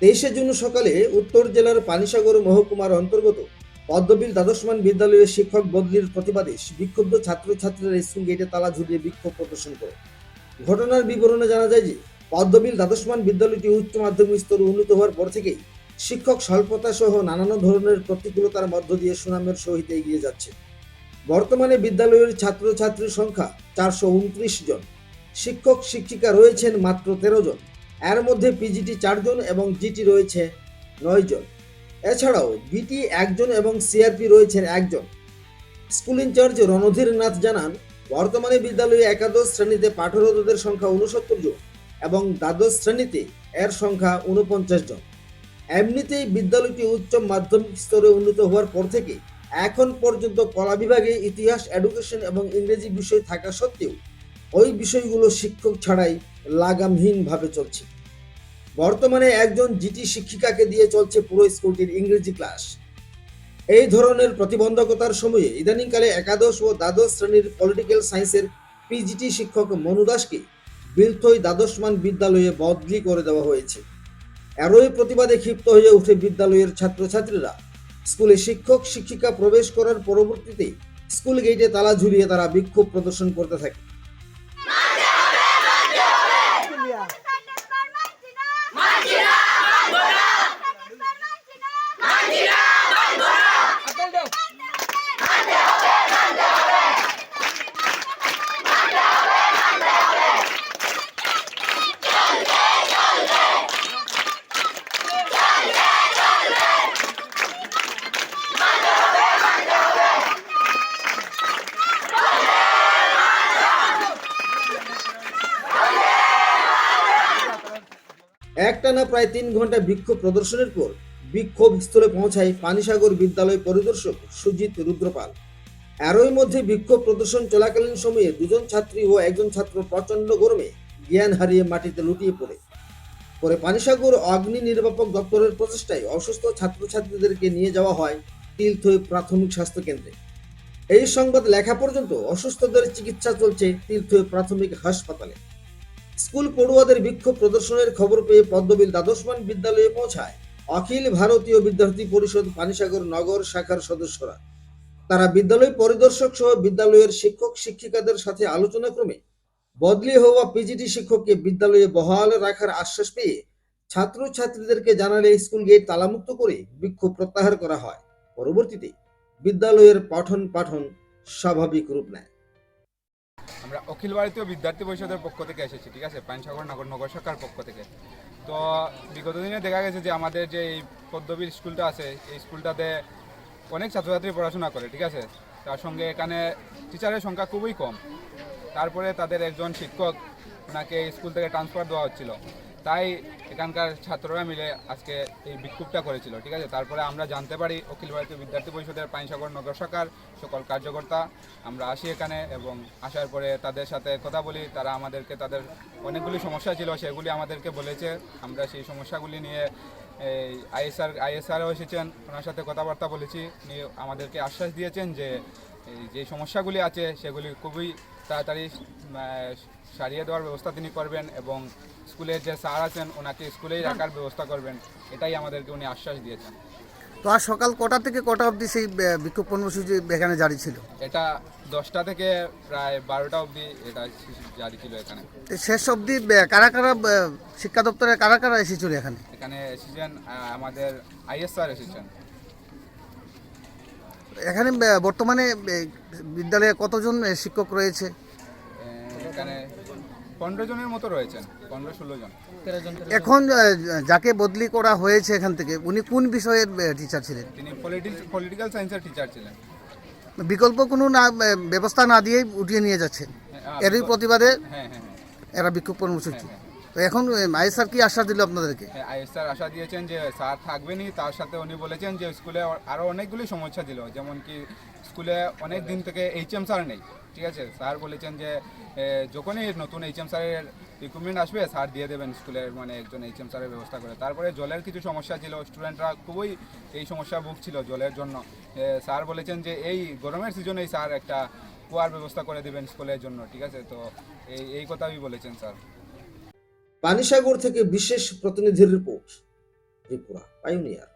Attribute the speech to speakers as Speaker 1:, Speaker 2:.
Speaker 1: তেইশে জুন সকালে উত্তর জেলার পানিসাগর মহকুমার অন্তর্গত পদ্মবিল দ্বাদশমান বিদ্যালয়ের শিক্ষক বদলির প্রতিবাদে বিক্ষুব্ধ ছাত্রছাত্রীরা স্কুল গেটে তালা ঝুলিয়ে বিক্ষোভ প্রদর্শন করে। ঘটনার বিবরণে জানা যায় যে, পদ্মবিল দ্বাদশমান বিদ্যালয়টি উচ্চ মাধ্যমিক স্তরে উন্নীত হওয়ার পর থেকেই শিক্ষক স্বল্পতা সহ নানান ধরনের প্রতিকূলতার মধ্য দিয়ে সুনামের সহিত এগিয়ে যাচ্ছে। বর্তমানে বিদ্যালয়ের ছাত্রছাত্রীর সংখ্যা চারশো উনত্রিশ জন। শিক্ষক শিক্ষিকা রয়েছেন মাত্র তেরো জন। এর মধ্যে পিজিটি চারজন এবং জিটি রয়েছে নয় জন এছাড়াও বিটি একজন এবং সিআরপি রয়েছেন একজন। স্কুল ইনচার্জ রণধীর নাথ জানান, বর্তমানে বিদ্যালয়ে একাদশ শ্রেণীতে পাঠরতদের সংখ্যা উনসত্তর জন এবং দ্বাদশ শ্রেণীতে এর সংখ্যা উনপঞ্চাশ জন। এমনিতেই বিদ্যালয়টি উচ্চ মাধ্যমিক স্তরে উন্নীত হওয়ার পর থেকে এখন পর্যন্ত কলা বিভাগে ইতিহাস, এডুকেশন এবং ইংরেজি বিষয় থাকা সত্ত্বেও ওই বিষয়গুলো শিক্ষক ছাড়াই লাগামহীনভাবে চলছে। বর্তমানে একজন জিটি শিক্ষিকাকে দিয়ে চলছে পুরো স্কুলটির ইংরেজি ক্লাস। এই ধরনের প্রতিবন্ধকতার সময়ে ইদানিংকালে একাদশ ও দ্বাদশ শ্রেণির পলিটিক্যাল সায়েন্সের পিজিটি শিক্ষক মনু দাসকে বিলথই দ্বাদশমান বিদ্যালয়ে বদলি করে দেওয়া হয়েছে। এরই প্রতিবাদে ক্ষিপ্ত হয়ে উঠে বিদ্যালয়ের ছাত্রছাত্রীরা। স্কুলে শিক্ষক শিক্ষিকা প্রবেশ করার পরবর্তীতে স্কুল গেটে তালা ঝুলিয়ে তারা বিক্ষোভ প্রদর্শন করতে থাকে। একটানা প্রায় তিন ঘণ্টা বিক্ষোভ প্রদর্শনের পর বিক্ষোভ স্থলে পৌঁছায় পানিসাগর বিদ্যালয় পরিদর্শক সুজিত রুদ্রপাল। এরই মধ্যে বিক্ষোভ প্রদর্শন চলাকালীন সময়ে দুজন ছাত্রী ও একজন ছাত্র প্রচণ্ড গরমে জ্ঞান হারিয়ে মাটিতে লুটিয়ে পড়ে। পরে পানিসাগর অগ্নি নির্বাপক দপ্তরের প্রচেষ্টায় অসুস্থ ছাত্রছাত্রীদেরকে নিয়ে যাওয়া হয় তিলথই প্রাথমিক স্বাস্থ্য কেন্দ্রে। এই সংবাদ লেখা পর্যন্ত অসুস্থদের চিকিৎসা চলছে তিলথই প্রাথমিক হাসপাতালে। স্কুল পড়ুয়াদের বিক্ষোভ প্রদর্শনের খবর পেয়ে পদ্মবিল দ্বাদশমান বিদ্যালয়ে পৌঁছায়। অখিল ভারতীয় বিদ্যার্থী পরিষদ পানিসাগর নগর শাখার সদস্যরা। তারা বিদ্যালয় পরিদর্শক সহ বিদ্যালয়ের শিক্ষক, শিক্ষিকাদের সাথে আলোচনা ক্রমে বদলি হওয়া পিজিটি শিক্ষককে বিদ্যালয়ে বহাল রাখার আশ্বাস পেয়ে ছাত্রছাত্রীদেরকে জানালে স্কুল গেট তালামুক্ত করে বিক্ষোভ প্রত্যাহার করা হয়। পরবর্তীতে বিদ্যালয়ের পঠন পাঠন স্বাভাবিক রূপ নেয়।
Speaker 2: আমরা অখিল ভারতীয় বিদ্যার্থী পরিষদের পক্ষ থেকে এসেছি, ঠিক আছে? পানসাগর নগর নগর সরকার পক্ষ থেকে। তো বিগত দিনে দেখা গেছে যে আমাদের যে এই পদ্মবীর স্কুলটা আছে, এই স্কুলটাতে অনেক ছাত্রছাত্রী পড়াশোনা করে, ঠিক আছে? তার সঙ্গে এখানে টিচারের সংখ্যা খুবই কম। তারপরে তাদের একজন শিক্ষক ওনাকে স্কুল থেকে ট্রান্সফার দেওয়া হচ্ছিল। তাই এখানকার ছাত্ররা মিলে আজকে এই বিক্ষোভটা করেছিল, ঠিক আছে? তারপরে আমরা জানতে পারি অখিল ভারতীয় বিদ্যার্থী পরিষদের পাইনসাগর নগর শাখার সকল কার্যকর্তা। আমরা আসি এখানে এবং আসার পরে তাদের সাথে কথা বলি, তারা আমাদেরকে তাদের অনেকগুলি সমস্যা ছিল, সেগুলি আমাদেরকে বলেছে। আমরা সেই সমস্যাগুলি নিয়ে এই আইএসআর, আইএসআরও এসেছেন, ওনার সাথে কথাবার্তা বলেছি। উনি আমাদেরকে আশ্বাস দিয়েছেন যে যে সমস্যাগুলি আছে, সেগুলি খুবই তাড়াতাড়ি সারিয়ে দেওয়ার ব্যবস্থা তিনি করবেন এবং স্কুলের যে স্যার আছেন ওনাকে স্কুলেই রাখার ব্যবস্থা করবেন। এটাই আমাদেরকে উনি আশ্বাস দিয়েছেন।
Speaker 3: তো আজ সকাল কটা থেকে কটা অবধি সেই বিক্ষোভ কর্মসূচি এখানে জারি ছিল?
Speaker 2: এটা দশটা থেকে প্রায় বারোটা অবধি এটা জারি ছিল এখানে।
Speaker 3: শেষ অবধি কারা কারা শিক্ষা দপ্তরের কারা কারা এসেছিল এখানে?
Speaker 2: এখানে এসেছেন আমাদের আইএসআর এসেছেন।
Speaker 3: এখানে বর্তমানে বিদ্যালয়ে কতজন শিক্ষক রয়েছে?
Speaker 2: এখানে পনেরো জনের মতো রয়েছেন পনেরো ষোলো জন।
Speaker 3: এখন যাকে বদলি করা হয়েছে এখান থেকে উনি কোন বিষয়ের টিচার ছিলেন?
Speaker 2: তিনি পলিটিক্যাল সায়েন্সের টিচার ছিলেন।
Speaker 3: বিকল্প কোনো না ব্যবস্থা না দিয়েই উঠিয়ে নিয়ে যাচ্ছেন
Speaker 2: হ্যাঁ,
Speaker 3: এরই প্রতিবাদে
Speaker 2: হ্যাঁ হ্যাঁ
Speaker 3: এরা বিক্ষোভ কর্মসূচি। তো এখন আইএসআর কি আশ্বাস দিল আপনাদেরকে?
Speaker 2: আইএসআর আশা দিয়েছেন যে, স্যার থাকবেনই, তার সাথে উনি বলেছেন যে, স্কুলে আরও অনেকগুলি সমস্যা ছিল, যেমন কি স্কুলে অনেক দিন থেকে এইচএম স্যার নেই, ঠিক আছে? স্যার বলেছেন যে যখনই নতুন এইচএম স্যারের রিক্রুটমেন্ট আসবে, স্যার দিয়ে দেবেন স্কুলের মানে একজন এইচএম স্যারের ব্যবস্থা করে। তারপরে জলের কিছু সমস্যা ছিল, স্টুডেন্টরা খুবই এই সমস্যা ভুগছিল জলের জন্য। স্যার বলেছেন যে, এই গরমের সিজনেই স্যার একটা কুয়ার ব্যবস্থা করে দেবেন স্কুলের জন্য, ঠিক আছে? তো এই এই কথাই বলেছেন স্যার।
Speaker 1: পানিসাগর থেকে বিশেষ প্রতিনিধির রিপোর্ট ত্রিপুরা পাইওনিয়ার